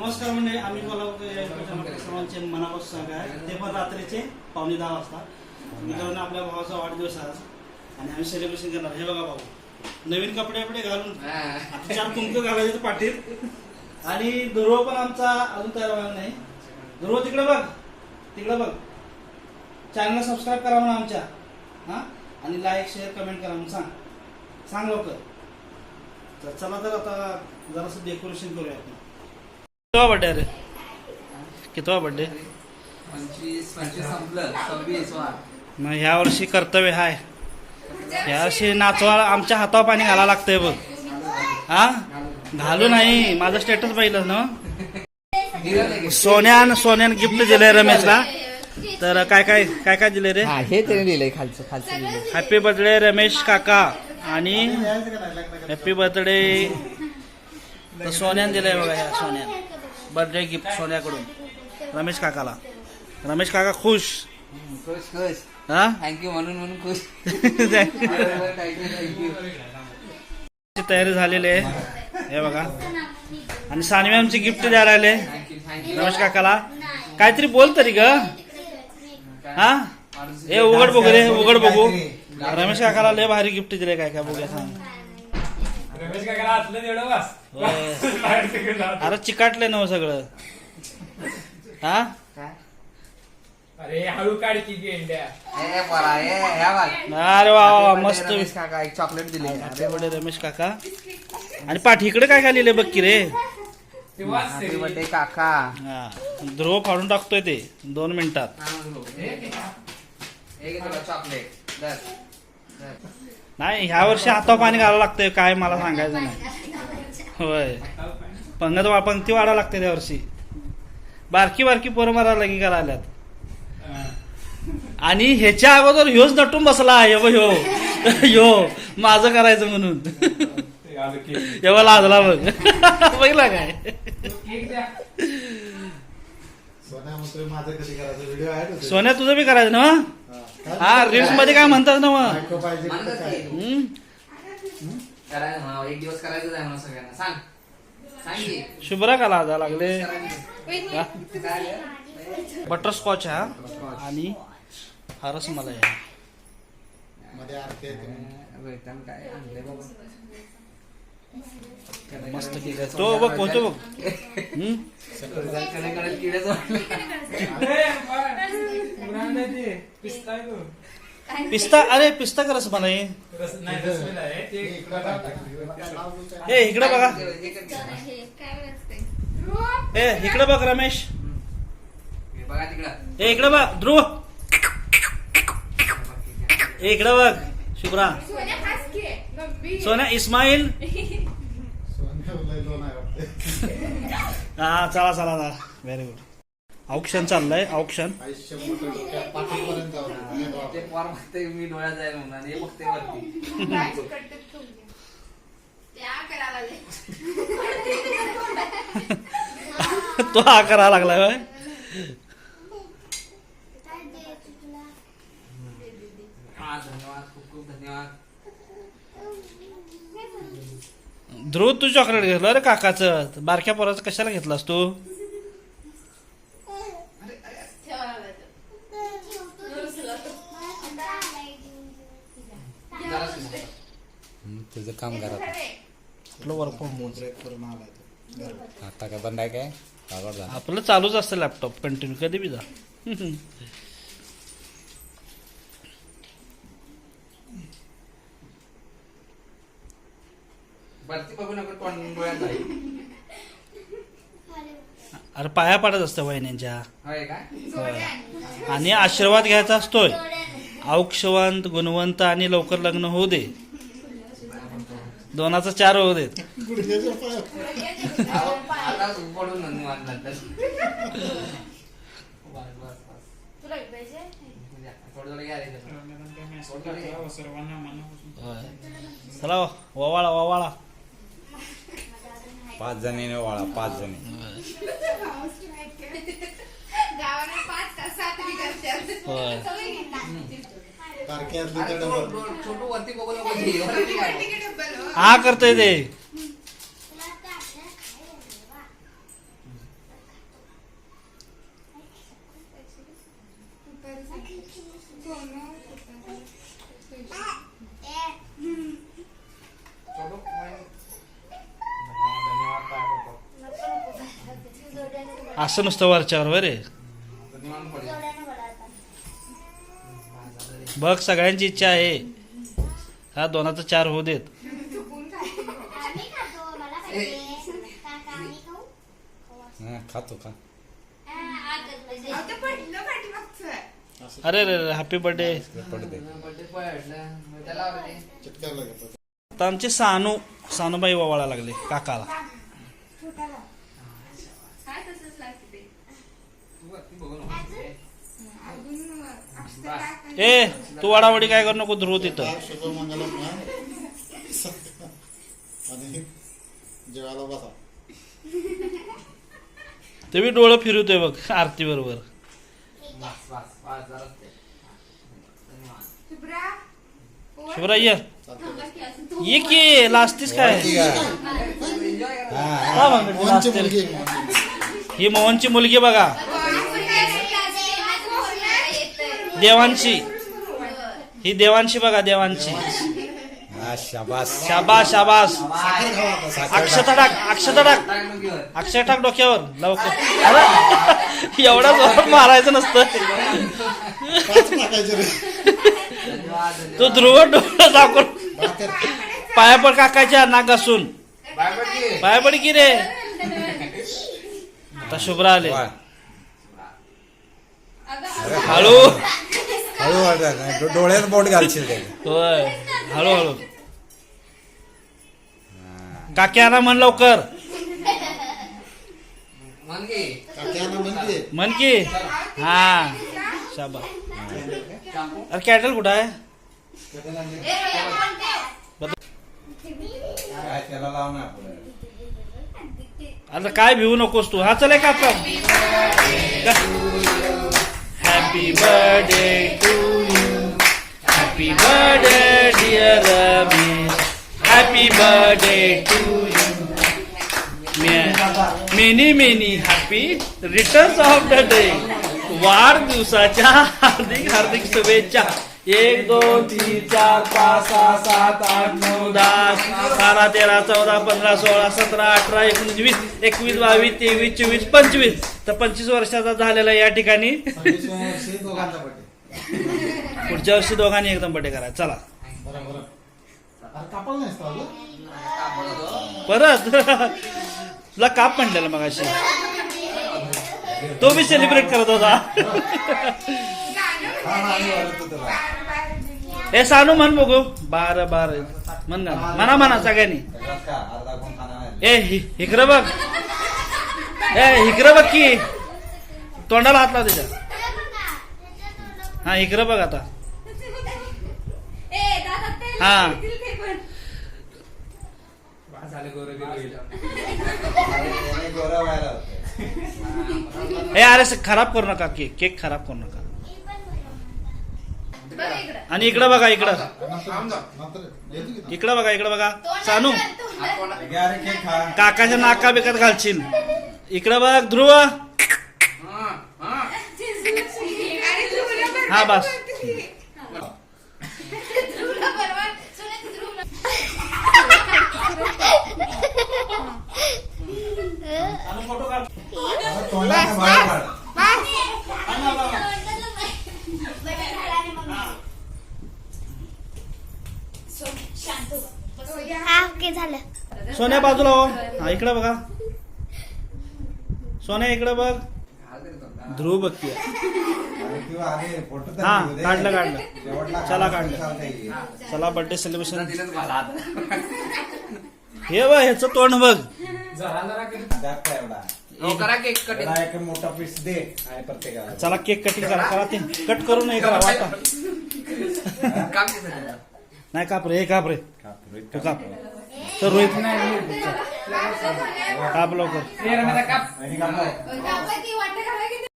नमस्कार म्हणजे आम्ही मला सर्वांचे मनापासून सांगा आहे. ते पण रात्रीचे पावणे दहा वाजता. मित्रांनो आपल्या भावाचा वाढदिवस आज. आणि आम्ही सेलिब्रेशन करणार. हे बघा भाऊ नवीन कपडे कपडे घालून. आता चार कुंक घालायचे पाठीत आणि ध्रुव पण आमचा अजून तयार व्हायला नाही. ध्रुव तिकडे बघ. तिकडे बघ. चॅनलला सबस्क्राईब करा म्हणा आमच्या. हा? आणि लाईक शेअर कमेंट करा म्हणून सांग. सांग लवकर. तर चला तर आता जरासं डेकोरेशन करूया आपण. कितवा बर्थडे अरे कितवा बर्थडे मग ह्या वर्षी कर्तव्य हाय. ह्या वर्षी नाचवा आमच्या हातावर पाणी घाला लागतंय बघ. हा? घालू नाही. माझं स्टेटस पाहिलं ना सोन्यान सोन्यान गिफ्ट दिलंय रमेशला. तर काय काय काय काय दिलंय रे? हा त्याने लिहिलंय खालचं खालचं हॅपी बर्थडे रमेश काका. आणि हॅपी बर्थडे सोन्यान दिलंय बघा ह्या सोन्यान. बर्थडे गिफ्ट सोन्याकडून. रमेश काकाला. रमेश काका खुश. खुश खुश. हा? थँक्यू म्हणून म्हणून खुश. तयारी झालेली आहे. हे बघा. आणि सानवी आमची गिफ्ट आले थँक्यू रमेश काकाला. काहीतरी बोल तरी ग. हा? हे उघड बघू रे उघड बघू. रमेश काकाला लय भारी गिफ्ट दिले काय काय बघूया सांग. रमेश काकाला आतलं तेवढं बस. होय. बाहेर तिकडे जाऊ. अरे चिकाटले ना हो सगळं. हा? काय? अरे हळू काढ की गेंड्या ए पोरा ए ह्या बघ अरे वा वा वा, मस्त. रमेश काका एक चॉकलेट दिले. रमेश काका. आणि पाठी इकडे काय काय लिहिले बघ की रे? ते वाच हॅपी तरी. बर्थडे काका. हा. ध्रुव फाडून टाकतोय ते दोन मिनिटात. तुला चॉकलेट. नाही ह्या वर्षी हातावर पाणी घालावं लागतंय काय मला सांगायचं नाही होय पंगत वा पंक्ती वाढावं लागते त्या वर्षी बारकी बारकी पोरं मला लगी करायल्यात हा. आणि ह्याच्या अगोदर ह्योच नटून बसला ह्यो ह्यो ह्यो माझं करायचं म्हणून. एव्हा लाजला बघ बघितला काय. सोन्या तुझं बी करायचं ना? हा रील्समध्ये काय म्हणतात ना मग बायको पाहिजे का म्हणतात काय? की, हम्म? करायचं म्हणा एक दिवस करायचं आहे सगळ्यांना सांग सांग की. शुभ्रा का लाजा लागले. काय? बटरस्कॉच हा आणि हा रसमलाई आहे मध्ये येते म्हणून. काय आणलंय बाबा मस्त आहे तो बघ पोहतो बघ. पिस्ता अरे पिस्ता का रस- बदाम. ए इकडे बघा. हे ए इकडे बघ रमेश. ए इकडे बघ ध्रुव. ए इकडे बघ शुभ्रा. सोन्या इस्माईल. हा चला चला चला व्हेरी गुड औक्षण चाललंय औक्षण मी डोळ्यात जाईल म्हणून हे बघते वरती तो हा करा लागलाय ध्रुव तू चॉकलेट घेतलं अरे काकाचं? बारक्या पोराचं कशाला घेतलास तू? तुझं काम घरात. आपलं वर्क फ्रॉम होम. आता काय बंद आहे काय? आपलं चालूच असतं लॅपटॉप कंटिन्यू कधी बी जा. वरती बघू नको तोंड डोळ्यात जाईल अरे. पाया पडत असतं वहिन्यांच्या होय काय होय. आणि आशीर्वाद घ्यायचा असतोय. औक्षवंत गुणवंत आणि लवकर लग्न होऊ दे. दोनाचं चार होऊ देत. गुडघ्याच्या पायात. आता पडून निवांत नंतर बस बस बस. द्या. थोडं थोडं घ्या रे त्याचं. सर्वांना मनापासून. होय. चला ववाळा ववाळा पाच जणी वाळा पाच जणी गावाला पाच का सात विकत होय. बारक्यातली अरे तर तो- डबल. तो- छोटू वरती बघू नको ते. वरती काय? हा करतोय ते छोटू, मग- धन्यवाद पाय पडतो. असं नुसतं वरच्यावर वर. बघ सगळ्यांची इच्छा आहे. हा दोनाचं चार होऊ देत. हा, खातो. असं अरे रे रे हॅपी बर्थडे आमचे सानू सानूबाई ओवाळा लागले काकाला हा, तसंच लागतं ते. तू वरती बघू नको. अजून अक्षता बस. टाकायची. ए तू वाडावडी काय करू नको ध्रुव तिथं. जेवायला बसा. तुम्ही डोळं फिरवतोय बघ आरती बरोबर ते. शिवराय ये. तो- ये की लास्तीस काय? हा, हा. ही मोहनची मुलगी बघा. देवांशी ही देवांशी बघा देवांशी शाबास. शाबास शाबास. अक्षता टाक. अक्षता टाक. डोक्यावर. अक्षय टाक डोक्यावर लवकर. एवढा जोरात मारायचं नसतं. तो ध्रुव डोळं दाखवून. भाकर. पाया पण काकाच्या नाक घासून बाय पड की. रे? आता शुभ्रा आले. हळू. हळू वाटत नाही. डो- डोळ्यात बोट घालशील होय हळू हळू काक्याना म्हण लवकर. म्हण की. काक्याला हा. शाबा. अरे कॅटल कुठं आहे. आता काय भिवू नकोस तू. हा चल का happy birthday to you happy birthday dear Ramesh happy birthday to you many many happy returns of the day वाढदिवसाच्या हार्दिक हार्दिक शुभेच्छा एक दोन तीन चार पाच सहा सात आठ नऊ दहा बारा तेरा चौदा पंधरा सोळा सतरा अठरा एकोणीस वीस एकवीस बावीस तेवीस चोवीस पंचवीस. तर पंचवीस वर्षाचा झालेला या ठिकाणी. पुढच्या वर्षी दोघांनी एकदम बटे करा. चला. परत? तुला काप म्हणलेला मग अशी तो बी सेलिब्रेट करत होता. हा, हा. हे सानू म्हण बघू बार बार म्हण ना म्हणा म्हणा सगळ्यांनी त्याच्यात का? अर्धा कोण खाणार नाही. ए हि- इकडं बघ ए इकडं बघ की तोंडाला हात लाव त्याच्या हा इकडं बघ आता हा. त्याने गोरा व्हायला होतं. ए अरे स- खराब करू नका केक केक खराब करू नका बघ इकडं. आणि इकडं बघा इकडं. इकडं बघा इकडं बघा. सानू. काकाच्या नाका बिकत घालशील. इकडं बघ ध्रुव. हा, हा. हा, बस. बोलते. फोटो काढ आता तोंडाच्या बाहेर काढ. हा ओके झालं सोन्या बाजूला हो हा इकडं बघा सोन्या इकडं बघ. ध्रुव बघ की आणि तू आधी फोटो तर हा. काढलं, काढलं. चला, काढलं. चला बर्थडे सेलिब्रेशन. हे बघ ह्याचं तोंड बघ करा मोठा पीस दे आणि प्रत्येकाला चला केक कटिंग करा करा ते कट करून हे करा वाटा. नाही काप रे हे काप रे काप, रोहित तू काप. काप तर रोहित नाही काप लवकर.